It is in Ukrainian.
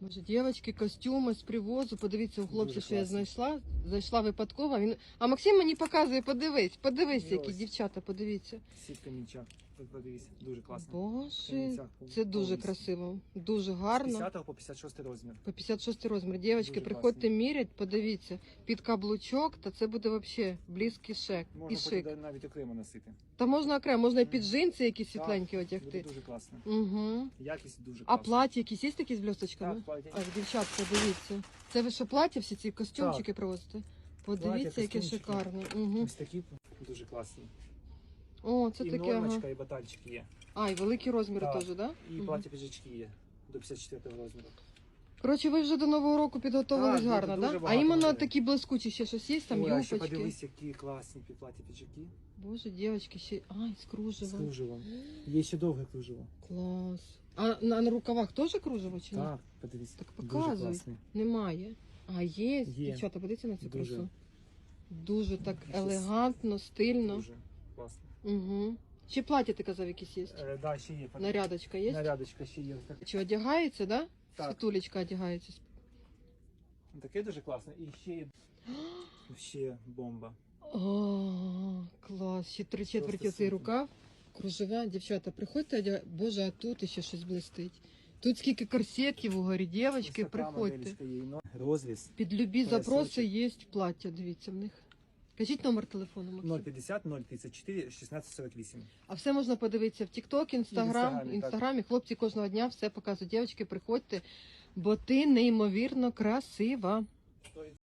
Може, дівчатки, костюми з привозу. Подивіться, у хлопця, що я класно. знайшла. Зайшла випадково. Він... А Максим мені показує, подивись, подивись, які ось. дівчата, подивіться. Сітка ніча. Подивись, дуже класно. Боже, Камінцях це дуже повністю. красиво, дуже З гарно. 50 по 56 розмір. По 56 розмір. Дівчатки, Дуже приходьте класно. мірять, подивіться. Під каблучок, та це буде взагалі близький шик і Можна шик. потім навіть окремо носити. Та можна окремо, можна і під джинси якісь Так, світленькі Буде одягти. дуже класно. Угу. Якість дуже А класна. плаття якісь є такі з блісточками? Так, плаття. Так, дівчатка, дивіться. Це ви що плаття всі ці костюмчики привозите? Подивіться, яке костюмчики. шикарне. Угу. Ось такі дуже класні. О, це і таке. Ага. і батальчики є. А, і великі розміри Так. теж, да? І Мгм. плаття піджачки є. До 54 розміру. Коротше, ви вже до нового року підготовились Так, гарно, дуже да? А багато іменно такі блискучі ще щось є, там Ой, а ще подивись, які класні під плаття піджаки. Боже, дівчатки, ще. Ай, з З кружевом. кружевом. Є ще довге кружево. Клас. На, на рукавах теж кружево чи ні? Так, подивись. Так Дуже показуй. класний. Немає. А є. Є. Дівчата, подивіться на цю Дуже. красу. Дуже так Щось елегантно, стильно. Дуже класно. Угу. Ще плаття ти казав, якісь є. Е, да, ще є. Нарядочка є? Нарядочка ще є. Так. Чи одягається, да? Так. Світулечка одягається. Таке дуже класно. І ще є ще бомба. О, клас. Ще три четверті Просто цей супер. рукав. Кружева, дівчата, приходьте, одяг... Боже, а тут ще щось блистить. Тут скільки корсетів угорі, дівчатки, приходьте. но- Розріз Під любі запроси є плаття, дивіться в них. Кажіть номер телефону, Максим. 050 034 1648. А все можна подивитися в TikTok, Instagram, Інстаграмі, так. Інстаграмі. Хлопці кожного дня все показують. Дівчатки, приходьте, бо ти неймовірно красива.